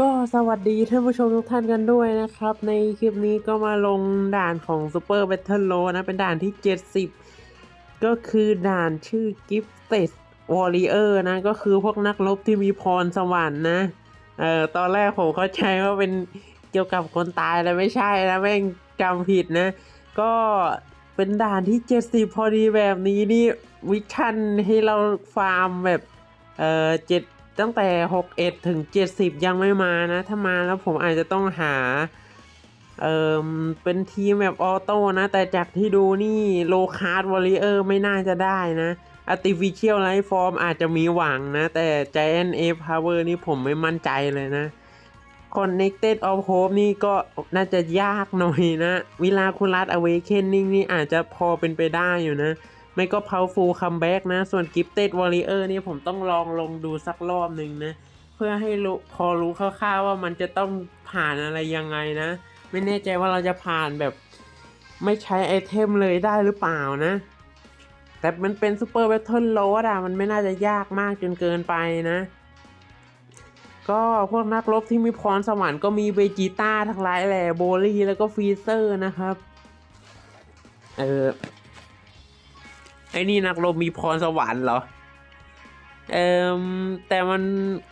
ก็สวัสดีท่านผู้ชมทุกท่านกันด้วยนะครับ ในคลิปนี้ก็มาลงด่านของ Super Battle r o นะ เป็นด่านที่ 70 ก็คือด่านชื่อ Gifted Warrior นะ ก็คือพวกนักรบที่มีพรสวรรค์นะ เอ่อ ตอนแรกผมเข้าใจว่าเป็นเกี่ยวกับคนตายแล้วไม่ใช่นะแม่งจำผิดนะ ก็เป็นด่านที่ 70 พอดีแบบนี้นี่ วิชั่นให้เราฟาร์มแบบ เอ่อเจ็ด ตั้งแต่ 61 ถึง 70 ยังไม่มานะ ถ้ามาแล้วผมอาจจะต้องหา เอ่อเป็นทีมแบบออโต้นะ แต่จากที่ดูนี่โลคาร์ดวอลเลเยอร์ไม่น่าจะได้นะ Artificial Life Form อาจจะมีหวังนะ แต่ Giant A Power นี่ผมไม่มั่นใจเลยนะ Connected of Hope นี่ก็น่าจะยากหน่อยนะเวลาคุณรัด Awakening นี่อาจจะพอเป็นไปได้อยู่นะ ไม่ก็ Powerful Comeback นะ ส่วน Gifted Warrior นี่ผมต้องลองลงดูสักรอบหนึ่งนะ เพื่อให้รู้พอรู้คร่าวๆว่ามันจะต้องผ่านอะไรยังไงนะ ไม่แน่ใจว่าเราจะผ่านแบบ ไม่ใช้ไอเทมเลยได้หรือเปล่านะ แต่มันเป็นซูเปอร์ t บ e เทิลโรดอะมันไม่น่าจะยากมากจนเกินไปนะก็พวกนักรบที่มีพรสวรรค์ก็มีเบจิต้าทั้งหลายแหละโบลี่แล้วก็ฟรีเซอร์นะครับ เออ ไอ้นี่นักรบมีพรสวรรค์เหรอ เอ่มแต่มัน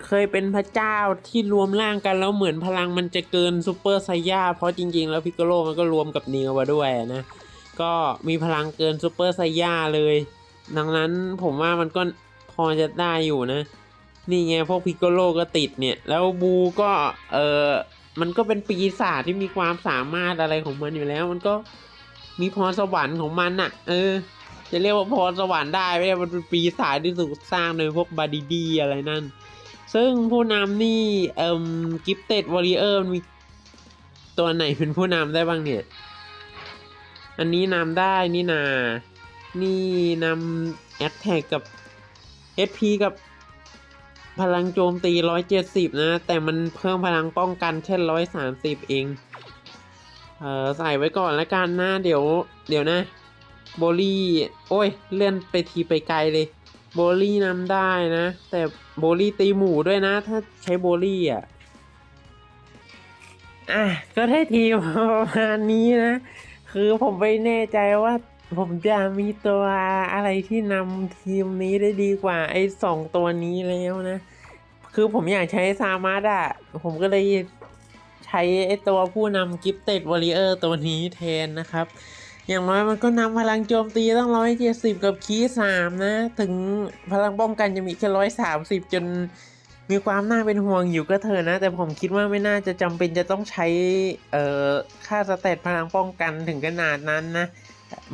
เคยเป็นพระเจ้าที่รวมร่างกันแล้วเหมือนพลังมันจะเกินซูเปอร์ไซย่าเพราะจริง ๆ แล้วพิกโกโลมันก็รวมกับนีวมาด้วยนะ ก็มีพลังเกินซูเปอร์ไซย่าเลย ดังนั้นผมว่ามันก็พอจะได้อยู่นะ นี่ไงพวกพิกโกโลก็ติดเนี่ย แล้วบูก็เออมันก็เป็นปีศาจที่มีความสามารถอะไรของมันอยู่แล้ว มันก็มีพรสวรรค์ของมันอะ่ะ เออ จะเรียกว่าพรสวรรค์ได้ไม่ได้มันเป็นปีศาจที่ถูกสร้างโดยพวกบาดีดีอะไรนั่น ซึ่งผู้นำนี่เอ่มกิฟเต็ดวอริเออร์มีตัวไหนเป็นผู้นำได้บ้างเนี่ย อันนี้นำได้นี่นา นี่นำแอตแทกกับ SP กับพลังโจมตี 170 นะ แต่มันเพิ่มพลังป้องกันแค่130 เอง เออใส่ไว้ก่อนแล้วกันนะ เดี๋ยว เดี๋ยวนะ โบลี่ โอ้ย เลื่อนไปทีไปไกลเลย โบลี่นำได้นะ แต่โบลี่ตีหมูด้วยนะ ถ้าใช้โบลี่อะ อะ ก็ได้ทีประมาณนี้นะ คือผมไม่แน่ใจว่าผมจะมีตัวอะไรที่นำทีมนี้ได้ดีกว่าไอ้สองตัวนี้แล้วนะ คือผมอยากใช้ซามาร์ดอะผมก็เลยใช้ไอ้ตัวผู้นำกิฟเต็ดวอริเออร์ตัวนี้แทนนะครับ อย่างน้อยมันก็นำพลังโจมตีตั้งร้อยเจ็ดสิบกับคีสามนะ ถึงพลังป้องกันจะมีแค่ร้อยสามสิบจนมีความน่าเป็นห่วงอยู่ก็เถอะนะ แต่ผมคิดว่าไม่น่าจะจำเป็นจะต้องใช้ เอ่อ ค่าสเตตพลังป้องกันถึงขนาดนั้นนะ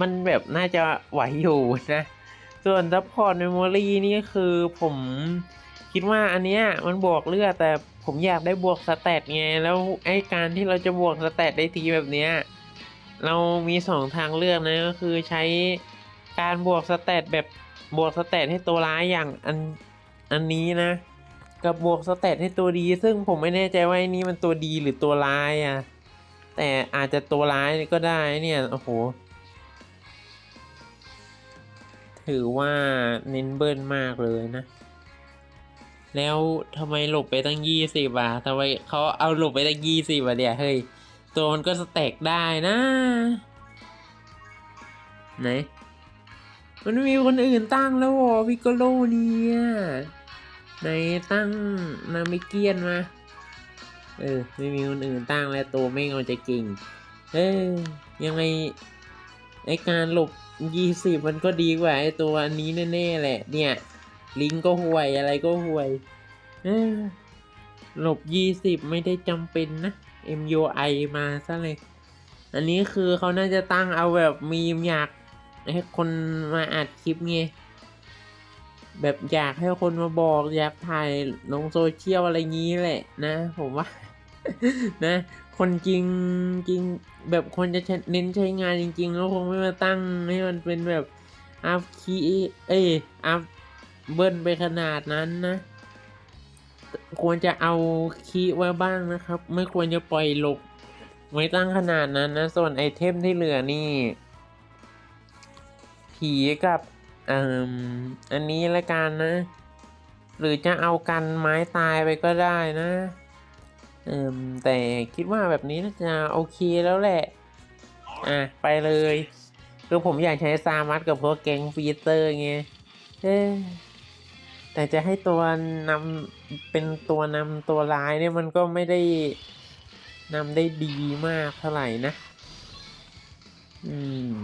มันแบบน่าจะไหวอยู่นะ ส่วนซัพพอร์ตเมมโมรีนี่คือผมคิดว่าอันเนี้ยมันบวกเลือดแต่ผมอยากได้บวกสเตตไง แล้วไอ้การที่เราจะบวกสเตตได้ทีแบบเนี้ย เรามีสองทางเลือกนะก็คือใช้การบวกสเตตแบบบวกสเตตให้ตัวร้ายอย่างอันอันนี้นะ กับบวกสเตตให้ตัวดี ซึ่งผมไม่แน่ใจว่าอ้นี้มันตัวดีหรือตัวร้ายอะ่ะแต่อาจจะตัวร้ายก็ได้เนี่ยโอ้โหถือว่าเน้นเบิ้ลมากเลยนะ แล้วทำไมหลบไปตั้งยี่สิบอะทำไมเขาเอาหลบไปตั้งยี่สิบอะเดี๋ยวเฮ้ย ตัวมันก็สเต็กได้นะไหนมันมีคนอื่นตั้งแล้ววอพิกโลเนี่ยไหนตั้งนามิเกียนมา เออ ไม่มีคนอื่นตั้งแล้วตัวไม่งอนจะเก่ง เออ ยังไงไอการหลบยี่สิบมันก็ดีกว่าไอตัวอันนี้แน่ๆแหละ เนี่ย ลิงก็ห่วยอะไรก็ห่วย เออ หลบยี่สิบไม่ได้จำเป็นนะ MUI มาซะเลย อันนี้คือเขาน่าจะตั้งเอาแบบมีมอยากให้คนมาอัดคลิปไง แบบอยากให้คนมาบอก อยากถ่ายลงโซเชียลอะไรงี้แหละนะ ผมว่า นะ คนจริงจริงแบบคนจะเน้นใช้งานจริง ๆ แล้วคงไม่มาตั้งให้มันเป็นแบบอัพคีเอ้ยอัพเบิ้ลไปขนาดนั้นนะ ควรจะเอาคีไว้บ้างนะครับ ไม่ควรจะปล่อยหลบไว้ตั้งขนาดนั้นนะ ส่วนไอเทมที่เหลือนี่ ผีกับอ่มอันนี้ละกันนะ หรือจะเอากันไม้ตายไปก็ได้นะอืมแต่คิดว่าแบบนี้น่าจะโอเคแล้วแหละ อะ ไปเลย คือผมอยากใช้ซามัสกับพวกแก๊งฟีเตอร์ไงเอ แต่จะให้ตัวนำเป็นตัวนำตัวร้ายเนี่ยมันก็ไม่ได้นำได้ดีมากเท่าไหร่นะ อืม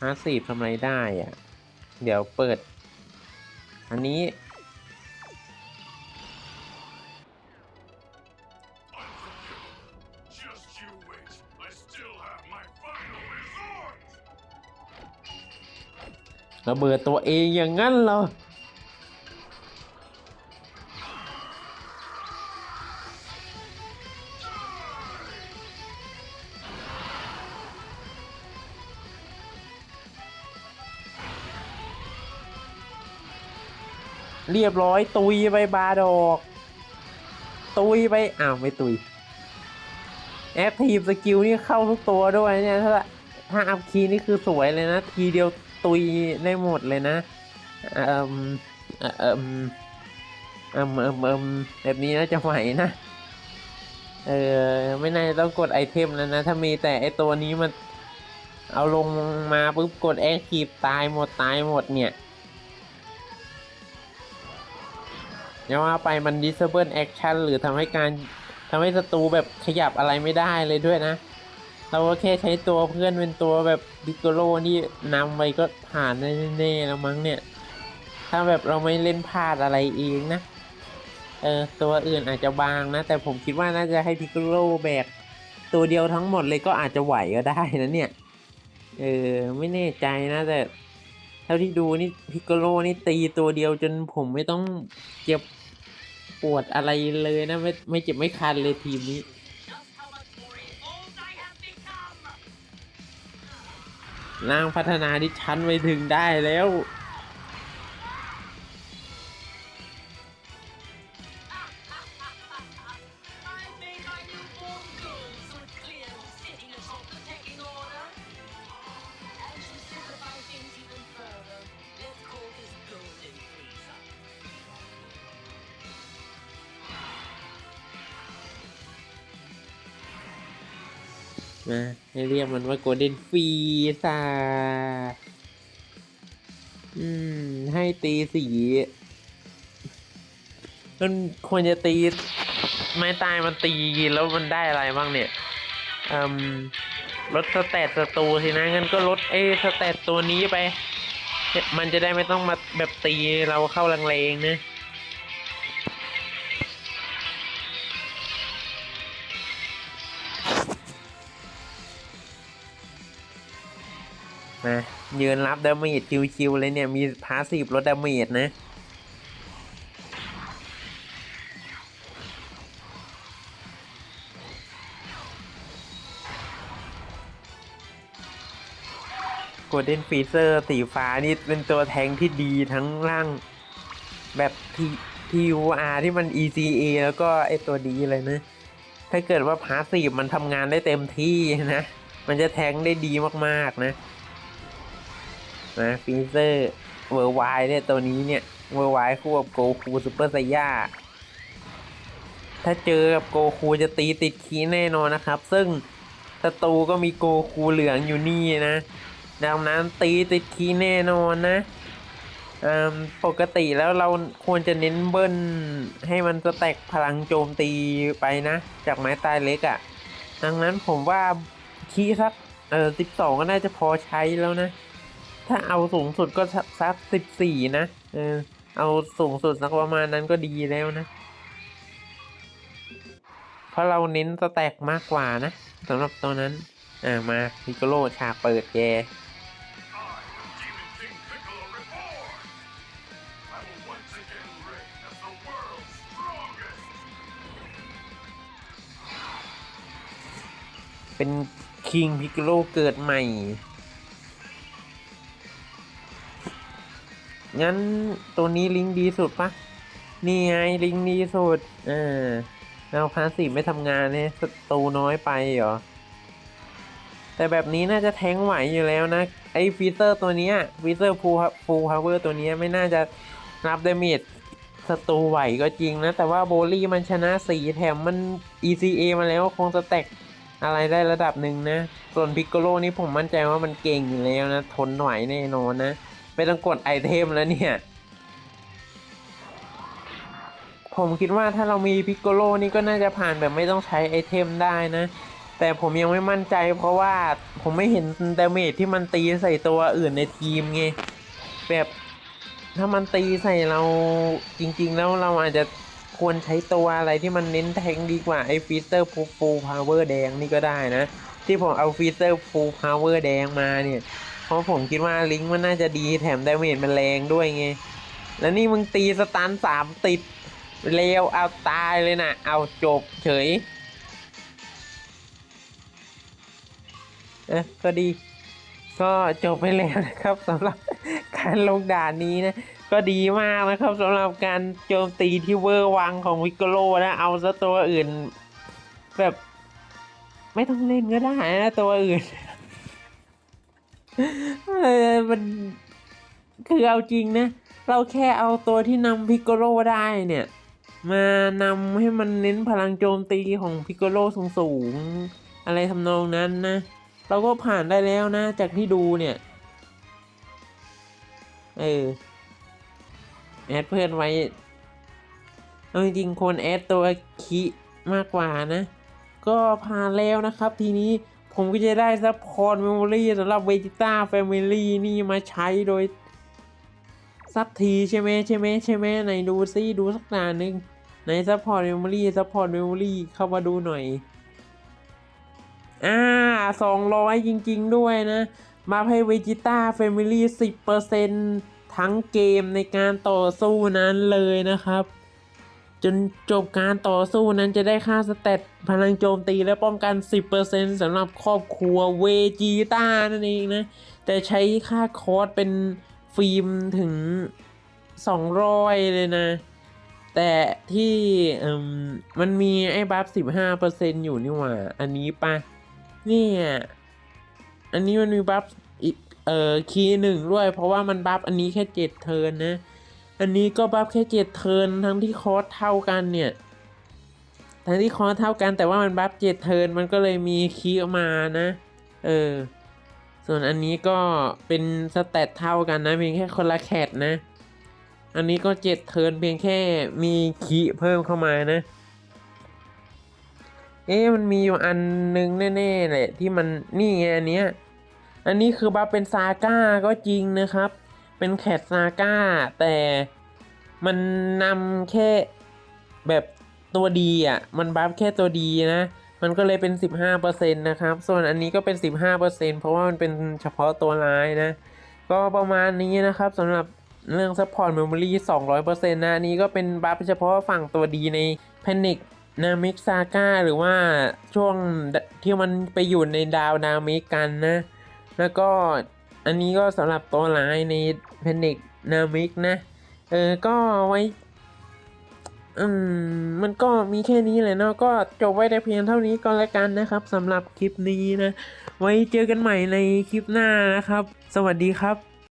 ฮาร์ดสีทำอะไรได้อะ เดี๋ยวเปิด อันนี้ Just you wait. I still have my final ระเบิดตัวเองอย่างนั้นเหรอเรียบร้อยตุยไปบาดอก ตุยไปอ้าวไม่ตุย แอคทีฟสกิลนี่เข้าทุกตัวด้วยเนี่ย ถ้าถ้าอัพคีย์นี่คือสวยเลยนะ ทีเดียว ตุยได้หมดเลยนะเอ่มเอ่มเอ่มเอ่มเอ่มเอ่มแบบนี้น่าจะไหวนะ เออไม่น่าจะต้องกดไอเทมแล้วนะ ถ้ามีแต่ไอตัวนี้มันเอาลงมาปุ๊บกดแอคทีฟตายหมดตายหมดเนี่ยย่าว่าไปมัน disable action หรือทำให้การทำให้ศัตรูแบบขยับอะไรไม่ได้เลยด้วยนะ เราก็แค่ใช้ตัวเพื่อนเป็นตัวแบบบิโกโลนี่นำไปก็ผ่านได้แน่ๆแล้วมั้งเนี่ย ถ้าแบบเราไม่เล่นพลาดอะไรเองนะ เออตัวอื่นอาจจะบางนะ แต่ผมคิดว่าน่าจะให้พิกโลแบกตัวเดียวทั้งหมดเลยก็อาจจะไหวก็ได้นะเนี่ย เออไม่แน่ใจนะแต่เท่าที่ดูนี่พิกโลนี่ตีตัวเดียวจนผมไม่ต้องเจ็บปวดอะไรเลยนะ ไม่ไม่เจ็บไม่คันเลยทีมนี้ ร่างพัฒนาที่ชั้นไปถึงได้แล้ว นะให้เรียกมันว่าโกลเด้นฟีซ่าอืม ให้ตีสีมันควรจะตี ไม้ตายมันตีแล้วมันได้อะไรบ้างเนี่ยอืมลดสเตตศัตรูสินะงั้นก็ลดเอ้สเตตตัวนี้ไป มันจะได้ไม่ต้องมาแบบตีเราเข้าแรงๆนะ นะยืนรับดาเมจชิวๆเลยเนี่ย มีพาสซีฟลดดาเมจนะ โกลเด้นฟีเซอร์สีฟ้านี่เป็นตัวแทงที่ดีทั้งร่าง แบบที TUR ที่มัน ECA แล้วก็ไอตัวดีเลยนะ ถ้าเกิดว่าพาสซีฟมันทำงานได้เต็มที่นะ มันจะแทงได้ดีมากๆนะ นะฟีเซอร์เวอร์ไวเนี่ยตัวนี้เนี่ยเวอร์ไวคู่กับโกคูซูเปอร์ไซย่าถ้าเจอกับโกคูจะตีติดคีแน่นอนนะครับ ซึ่งศัตรูก็มีโกคูเหลืองอยู่นี่นะดังนั้นตีติดคีแน่นอนนะปกติแล้วเราควรจะเน้นเบิ้ลให้มันสแต็กพลังโจมตีไปนะ จากไม้ตายเล็กอะ่ะ ดังนั้นผมว่าคีสักเออสิบสองก็น่าจะพอใช้แล้วนะ ถ้าเอาสูงสุดก็สักสิบสี่นะเออเอาสูงสุดสักประมาณนั้นก็ดีแล้วนะ เพราะเราเน้นสแต็กมากกว่านะสำหรับตัวนั้น อ่ามาพิกโลฉากเปิดแกเป็นคิงพิกโลเกิดใหม่ งั้นตัวนี้ลิงดีสุดปะนี่ไงลิงดีสุดเออแล้วพาสีไม่ทำงานเนี่ยศัตรูน้อยไปเหรอ แต่แบบนี้น่าจะแทงไหวอยู่แล้วนะ ไอ้ฟีเซอร์ตัวนี้ฟีเซอร์ฟูฟูพาวเวอร์ตัวนี้ไม่น่าจะรับดาเมจศัตรูไหวก็จริงนะ แต่ว่าโบลี่มันชนะสีแถมมัน ECA มาแล้วคงสแต็กอะไรได้ระดับหนึ่งนะ ส่วนพิกโกโลนี่ผมมั่นใจว่ามันเก่งอยู่แล้วนะ ทนไหวแน่นอนนะ ไม่ต้องกดไอเทมแล้วเนี่ย ผมคิดว่าถ้าเรามีพิกโกโลนี่ก็น่าจะผ่านแบบไม่ต้องใช้ไอเทมได้นะ แต่ผมยังไม่มั่นใจเพราะว่าผมไม่เห็นดาเมจที่มันตีใส่ตัวอื่นในทีมไง แบบถ้ามันตีใส่เราจริง ๆ แล้วเราอาจจะควรใช้ตัวอะไรที่มันเน้นแทงดีกว่าไอ้ฟีเตอร์ฟูฟูพาวเวอร์แดงนี่ก็ได้นะ ที่ผมเอาฟีเตอร์ฟูพาวเวอร์แดงมาเนี่ย เพราะผมคิดว่าลิงก์มันน่าจะดีแถมดาเมจมันแรงด้วยไง แล้วนี่มึงตีสตันสามติดเร็วเอาตายเลยนะเอาจบเฉยเอะก็ดี ก็จบไปแล้วนะครับสำหรับการลงด่านนี้นะ ก็ดีมากนะครับสำหรับการโจมตีที่เวอร์วังของวิกโกโลนะ เอาซะตัวอื่น แบบ ไม่ต้องเล่นก็ได้นะตัวอื่น เออมันคือเอาจริงนะ เราแค่เอาตัวที่นำพิกโกโลได้เนี่ย มานำให้มันเน้นพลังโจมตีของพิกโกโลสูงๆอะไรทำนองนั้นนะ เราก็ผ่านได้แล้วนะ จากที่ดูเนี่ย เออ แอดเพื่อนไว้ เอาจริงๆคนแอดตัวคิมากกว่านะ ก็ผ่านแล้วนะครับทีนี้ ผมก็จะได้ซัพพอร์ตเมมโมรี่สำหรับเวจิต้าแฟมิลี่นี่มาใช้โดยสักทีใช่ไหมใช่ไหมใช่ไหมไหนดูซิดูสักนาหนึ่งในซัพพอร์ตเมมโมรี่ซัพพอร์ตเมมโมรี่เข้ามาดูหน่อย อ่าสองร้อยจริง ๆ ด้วยนะ มาให้เวจิต้าแฟมิลี่สิบเปอร์เซ็นทั้งเกมในการต่อสู้นั้นเลยนะครับ จนจบการต่อสู้นั้นจะได้ค่าสเตตพลังโจมตีและป้องกัน 10%สำหรับครอบครัวเวจิต้านั่นเองนะ แต่ใช้ค่าคอร์สเป็นฟิล์มถึง 200 เลยนะ แต่ที่มมันมีไอ้บัฟ 15%อยู่นี่หว่า อันนี้ปะเนี่ยอันนี้มันมีบัฟเอ่อคีย์หนึ่งด้วย เพราะว่ามันบัฟอันนี้แค่เจ็ดเทิร์นนะ อันนี้ก็บัฟแค่เจ็ดเทินทั้งที่คอร์สเท่ากันเนี่ย ทั้งที่คอร์สเท่ากันแต่ว่ามันบัฟเจ็ดเทินมันก็เลยมีคีออกมานะ เออ ส่วนอันนี้ก็เป็นสเตตเท่ากันนะเพียงแค่คนละแคทนะ อันนี้ก็เจ็ดเทินเพียงแค่มีคีเพิ่มเข้ามานะ เอ๊ะมันมีอยู่อันนึงแน่ๆแหละที่มันนี่ไงอันเนี้ย อันนี้คือบัฟเป็นซาก้าก็จริงนะครับ เป็นแคทซาก้า แต่มันนำแค่แบบตัวดีอะ มันบัฟแค่ตัวดีนะ มันก็เลยเป็น 15%นะครับ ส่วนอันนี้ก็เป็น 15%เพราะว่ามันเป็นเฉพาะตัวร้ายนะ ก็ประมาณนี้นะครับสำหรับเรื่อง Support Memory 200%นะอันนี้ก็เป็นบัฟเฉพาะฝั่งตัวดีใน Panic นามิกซาก้าหรือว่าช่วงที่มันไปอยู่ในดาวนามิกกันนะ แล้วก็ อันนี้ก็สำหรับตัวร้ายใน Panic นามิกนะ เออ ก็ไว้ อืม มันก็มีแค่นี้เลยเนาะ ก็จบไว้แต่เพียงเท่านี้ก็แล้วกันนะครับสำหรับคลิปนี้นะ ไว้เจอกันใหม่ในคลิปหน้านะครับ สวัสดีครับ